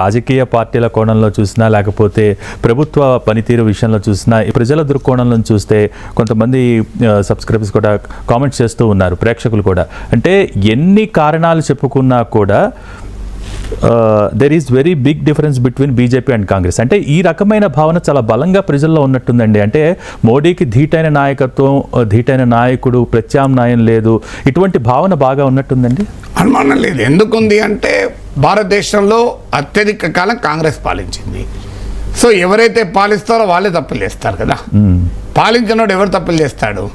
రాజకీయ పార్టీల కోణంలో చూసినా లేకపోతే ప్రభుత్వ పనితీరు విషయంలో చూసినా ఈ ప్రజల దృక్కోణంలో చూస్తే కొంతమంది సబ్స్క్రైబర్స్ కూడా కామెంట్స్ చేస్తూ ఉన్నారు ప్రేక్షకులు కూడా. అంటే ఎన్ని కారణాలు చెప్పుకున్నా కూడా there is very big difference between BJP and Congress అంటే ఈ రకమైన భావన చాలా బలంగా ప్రజల్లో ఉన్నట్టుందండి. అంటే మోడీకి ధీటైన నాయకత్వం ధీటైన నాయకుడు ప్రత్యామ్నాయం లేదు. ఇటువంటి భావన బాగా ఉన్నట్టుందండి? అనుమానం లేదు. ఎందుకుంది అంటే భారతదేశంలో అత్యధిక కాలం కాంగ్రెస్ పాలించింది. సో ఎవరైతే పాలిస్తారో వాళ్ళే తప్పులు చేస్తారు కదా. పాలించినోడు ఎవరు తప్పులు చేస్తాడు?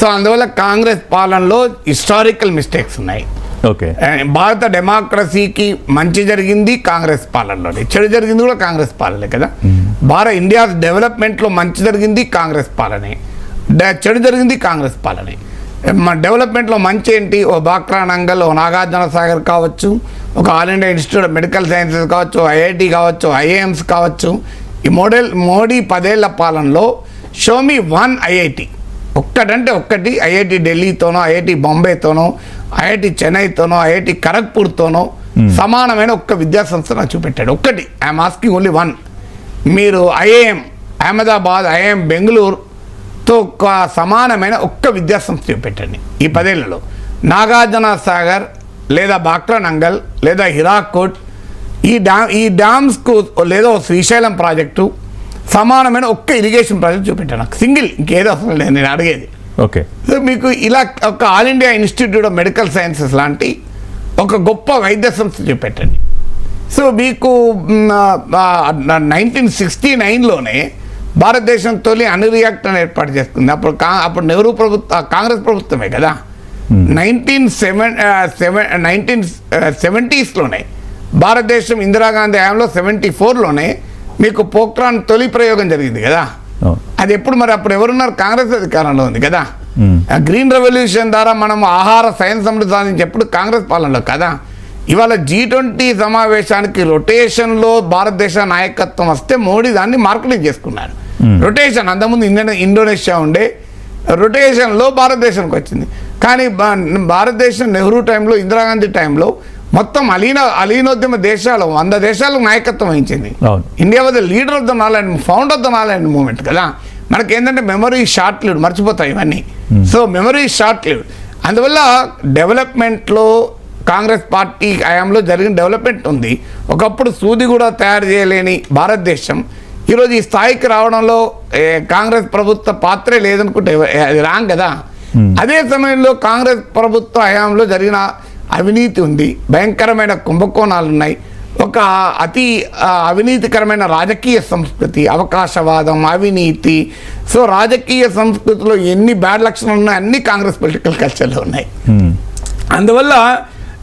సో అందువల్ల కాంగ్రెస్ పాలనలో హిస్టారికల్ మిస్టేక్స్ ఉన్నాయి. ఓకే. భారత డెమోక్రసీకి మంచి జరిగింది కాంగ్రెస్ పాలనలోనే. చెడు జరిగింది కూడా కాంగ్రెస్ పాలనే కదా. భారత ఇండియా డెవలప్మెంట్లో మంచి జరిగింది కాంగ్రెస్ పాలనే. చెడు జరిగింది కాంగ్రెస్ పాలనే. డెవలప్మెంట్లో మంచి ఏంటి? ఓ బాక్రా నంగల్ ఓ నాగార్జున సాగర్ కావచ్చు ఒక All India Institute of Medical Sciences కావచ్చు ఐఐటి కావచ్చు ఐఏఎమ్స్ కావచ్చు. ఈ మోడల్ మోడీ పదేళ్ళ పాలనలో షోమి వన్ ఐఐటి. ఒక్కటంటే ఒక్కటి ఐఐటి ఢిల్లీతోనో ఐఐటి బాంబేతోనో ఐఐటి చెన్నైతోనో ఐఐటి ఖరగ్పూర్తోనో సమానమైన ఒక్క విద్యా సంస్థ నాకు చూపెట్టాడు. ఒక్కటి ఐఎమ్ ఆస్కింగ్ ఓన్లీ వన్ మీరు ఐఏఎం అహ్మదాబాద్ ఐఏఎం బెంగళూరుతో ఒక సమానమైన ఒక్క విద్యా సంస్థ చూపెట్టండి. ఈ పదేళ్ళలో నాగార్జున సాగర్ లేదా బాక్రా నంగల్ లేదా హిరాకోట్ ఈ డ్యామ్ ఈ డ్యామ్స్కు లేదా శ్రీశైలం ప్రాజెక్టు సమానమైన ఒక్క ఇరిగేషన్ ప్రాజెక్ట్ చూపెట్టాను నాకు సింగిల్ ఇంకేదో అసలు నేను అడిగేది. ఓకే. సో మీకు ఇలా ఒక All India Institute of Medical Sciences లాంటి ఒక గొప్ప వైద్య సంస్థ చూపెట్టండి. సో మీకు నైన్టీన్ సిక్స్టీ నైన్లోనే భారతదేశం తొలి అణు రియాక్టర్ని ఏర్పాటు చేసుకుంది. అప్పుడు కా అప్పుడు నెహ్రూ ప్రభుత్వ కాంగ్రెస్ ప్రభుత్వమే కదా. నైన్టీన్ సెవెన్ సెవెన్ నైన్టీన్ సెవెంటీస్లోనే భారతదేశం ఇందిరాగాంధీ హయాంలో సెవెంటీ ఫోర్లోనే మీకు పోక్రాన్ తొలి ప్రయోగం జరిగింది కదా. అవును. అది ఎప్పుడు మరి అప్పుడు ఎవరున్నారు? కాంగ్రెస్ అధికారంలో ఉంది కదా. ఆ గ్రీన్ రెవల్యూషన్ ద్వారా మనం ఆహార సైన్స్ సమృద్ధి సాధించి ఎప్పుడు కాంగ్రెస్ పాలనలో కదా. ఇవాళ జీ ట్వంటీ సమావేశానికి రొటేషన్లో భారతదేశ నాయకత్వం వస్తే మోడీ దాన్ని మార్కెటింగ్ చేసుకున్నారు. రొటేషన్ అంతకుముందు ఇండియా ఇండోనేషియా ఉండే రొటేషన్లో భారతదేశానికి వచ్చింది. కానీ భారతదేశం నెహ్రూ టైంలో ఇందిరాగాంధీ టైంలో మొత్తం అలీన అలీనోద్యమ దేశాలు వంద దేశాలకు నాయకత్వం వహించింది. India was the leader of the nonaligned found of the nonaligned movement కదా. మనకి ఏంటంటే మెమరీ షార్ట్ లివ్డ్ మర్చిపోతాయి ఇవన్నీ. సో మెమరీ షార్ట్ లివ్డ్ అందువల్ల డెవలప్మెంట్లో కాంగ్రెస్ పార్టీ హయాంలో జరిగిన డెవలప్మెంట్ ఉంది. ఒకప్పుడు సూది కూడా తయారు చేయలేని భారతదేశం ఈరోజు ఈ స్థాయికి రావడంలో కాంగ్రెస్ ప్రభుత్వ పాత్రే లేదనుకుంటే అది రాంగ్ కదా? అదే సమయంలో కాంగ్రెస్ ప్రభుత్వ హయాంలో జరిగిన అవినీతి ఉంది. భయంకరమైన కుంభకోణాలు ఉన్నాయి. ఒక అతి అవినీతికరమైన రాజకీయ సంస్కృతి అవకాశవాదం అవినీతి. సో రాజకీయ సంస్కృతిలో ఎన్ని బ్యాడ్ లక్షణాలు ఉన్నాయి అన్ని కాంగ్రెస్ పొలిటికల్ కల్చర్లో ఉన్నాయి. మ్మ్. అందువల్ల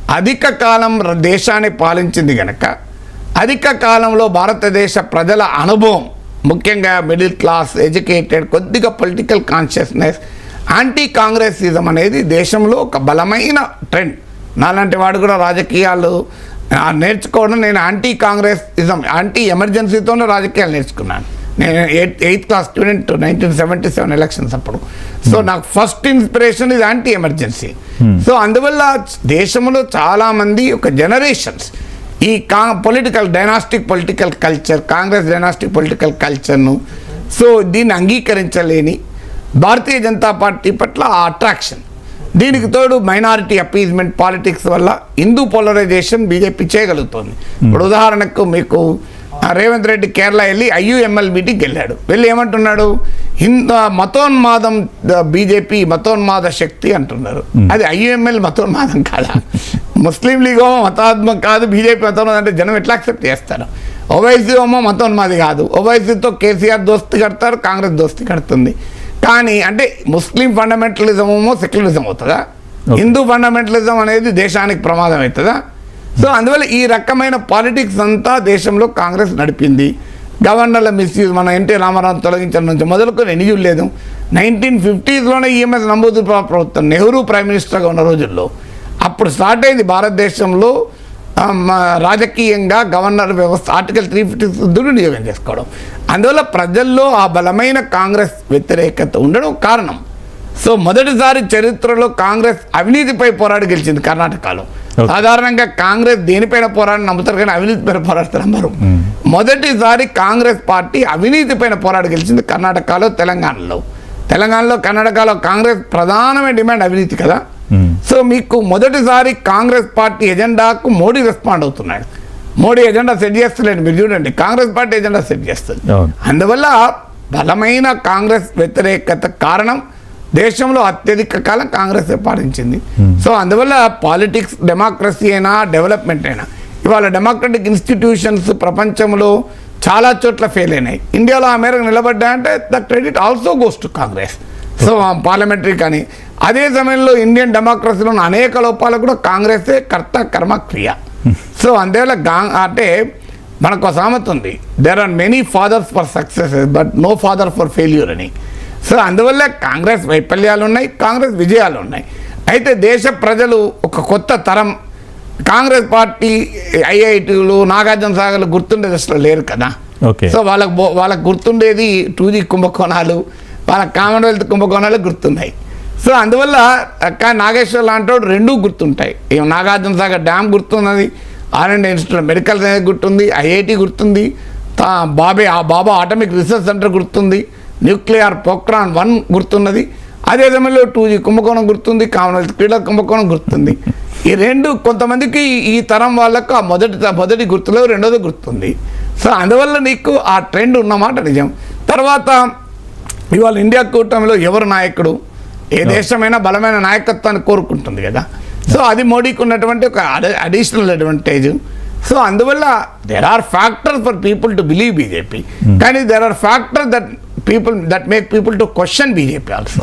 అధిక కాలం దేశాన్ని పాలించింది గనక అధిక కాలంలో భారతదేశ ప్రజల అనుభవం ముఖ్యంగా మిడిల్ క్లాస్ ఎడ్యుకేటెడ్ కొద్దిగా పొలిటికల్ కాన్షియస్నెస్ యాంటీ కాంగ్రెసిజం అనేది దేశంలో ఒక బలమైన ట్రెండ్. నాలాంటి వాడు కూడా రాజకీయాలు నేర్చుకోవడం నేను యాంటీ కాంగ్రెసిజం యాంటీ ఎమర్జెన్సీతోనే రాజకీయాలు నేర్చుకున్నాను. నేను eighth eighth class student nineteen seventy seven elections అప్పుడు. సో నాకు ఫస్ట్ ఇన్స్పిరేషన్ ఇది యాంటీ ఎమర్జెన్సీ సో అందువల్ల దేశంలో చాలామంది ఒక జనరేషన్స్ ఈ కా political dynastic political culture Congress dynastic political కల్చర్ను so దీన్ని అంగీకరించలేని భారతీయ జనతా పార్టీ పట్ల ఆ అట్రాక్షన్ దీనికి తోడు మైనారిటీ అపీజ్మెంట్ పాలిటిక్స్ వల్ల హిందూ పోలరైజేషన్ బీజేపీ చేయగలుగుతుంది. ఇప్పుడు ఉదాహరణకు మీకు రేవంత్ రెడ్డి కేరళ వెళ్ళి ఐయుఎంఎల్ మీటింగ్కి వెళ్ళాడు వెళ్ళి ఏమంటున్నాడు? హిందూ మతోన్మాదం బీజేపీ మతోన్మాద శక్తి అంటున్నారు. అది ఐయుఎంఎల్ మతోన్మాదం కాదా? ముస్లిం లీగ్ ఏమో మతాత్మక కాదు బీజేపీ మతోన్మాదం అంటే జనం ఎట్లా యాక్సెప్ట్ చేస్తారు? ఓవైసీ ఏమో మతోన్మాది కాదు. ఓవైసీతో కేసీఆర్ దోస్తి కడతారు కాంగ్రెస్ దోస్తి కడుతుంది. కానీ అంటే ముస్లిం ఫండమెంటలిజం ఏమో సెక్యులరిజం అవుతుందా? హిందూ ఫండమెంటలిజం అనేది దేశానికి ప్రమాదం అవుతుందా? సో అందువల్ల ఈ రకమైన పాలిటిక్స్ అంతా దేశంలో కాంగ్రెస్ నడిపింది. గవర్నర్ల మిస్యూజ్ మన ఎన్టీ రామారావు తొలగించడం నుంచి మొదలుకొని ఎన్ని లేదు నైన్టీన్ ఫిఫ్టీస్లోనే ఈఎంఎస్ నమోదు ప్ర- ప్రభుత్వం నెహ్రూ ప్రైమ్ మినిస్టర్గా ఉన్న రోజుల్లో. అప్పుడు స్టార్ట్ అయింది భారతదేశంలో రాజకీయంగా గవర్నర్ వ్యవస్థ ఆర్టికల్ త్రీ ఫిఫ్టీ దుర్వినియోగం చేసుకోవడం. అందువల్ల ప్రజల్లో ఆ బలమైన కాంగ్రెస్ వ్యతిరేకత ఉండడం కారణం. సో మొదటిసారి చరిత్రలో కాంగ్రెస్ అవినీతిపై పోరాడి గెలిచింది కర్ణాటకలో. సాధారణంగా కాంగ్రెస్ దేనిపైన పోరాటం నమ్ముతారు కానీ అవినీతి పైన పోరాడతారు నమ్మరు మొదటిసారి కాంగ్రెస్ పార్టీ అవినీతి పైన పోరాట గెలిచింది కర్ణాటకలో తెలంగాణలో. తెలంగాణలో కర్ణాటకలో కాంగ్రెస్ ప్రధానమైన డిమాండ్ అవినీతి కదా. సో మీకు మొదటిసారి కాంగ్రెస్ పార్టీ ఎజెండాకు మోడీ రెస్పాండ్ అవుతున్నాడు. మోడీ ఎజెండా సెట్ చేస్తలేడు. మీరు చూడండి కాంగ్రెస్ పార్టీ ఎజెండా సెట్ చేస్తుంది. అందువల్ల బలమైన కాంగ్రెస్ వ్యతిరేకత కారణం దేశంలో అత్యధిక కాలం కాంగ్రెస్ పాలించింది సో అందువల్ల పాలిటిక్స్ డెమోక్రసీ అయినా డెవలప్మెంట్ అయినా ఇవాళ డెమోక్రటిక్ ఇన్స్టిట్యూషన్స్ ప్రపంచంలో చాలా చోట్ల ఫెయిల్ అయినాయి. ఇండియాలో ఆ మేరకు నిలబడ్డాయంటే the credit also goes to Congress. So parliamentary కానీ అదే సమయంలో ఇండియన్ డెమోక్రసీలో ఉన్న అనేక లోపాలకు కూడా కాంగ్రెసే కర్త కర్మ క్రియ. సో అందువల్ల గా అంటే మనకు ఒక సామెత ఉంది. There are many fathers for success but no father for failure అని. సో అందువల్ల కాంగ్రెస్ వైఫల్యాలు ఉన్నాయి కాంగ్రెస్ విజయాలు ఉన్నాయి. అయితే దేశ ప్రజలు ఒక కొత్త తరం. కాంగ్రెస్ పార్టీ ఐఐటీలు నాగార్జున సాగర్లు గుర్తుండే దశలో లేరు కదా. ఓకే. సో వాళ్ళకు వాళ్ళకు గుర్తుండేది టూ జీ కుంభకోణాలు వాళ్ళ కామన్వెల్త్ కుంభకోణాలు గుర్తున్నాయి. సో అందువల్ల అక్క నాగేశ్వర్ లాంటి రెండూ గుర్తుంటాయి. ఏం నాగార్జున సాగర్ డ్యామ్ గుర్తున్నది ఆర్ అండ్ ఇన్స్టిట్యూట్ మెడికల్ సైన్స్ గుర్తుంది ఐఐటి గుర్తుంది తా బాబే ఆ బాబా ఆటమిక్ రీసెర్చ్ సెంటర్ గుర్తుంది న్యూక్లియర్ పోక్రాన్ వన్ గుర్తున్నది అదే సమయంలో టూ జీ కుంభకోణం గుర్తుంది కామన్వెల్త్ క్రీడల కుంభకోణం గుర్తుంది. ఈ రెండు కొంతమందికి ఈ తరం వాళ్ళకు ఆ మొదటి మొదటి గుర్తులో రెండోది గుర్తుంది. సో అందువల్ల నీకు ఆ ట్రెండ్ ఉన్నమాట నిజం. తర్వాత ఇవాళ ఇండియా కూటమిలో ఎవరు నాయకుడు? ఏ దేశమైనా బలమైన నాయకత్వాన్ని కోరుకుంటుంది కదా. సో అది మోడీకి ఉన్నటువంటి ఒక అడిషనల్ అడ్వాంటేజ్ సో అందువల్ల there are factor for people to believe BJP కానీ there are factor that people that make people to question BJP also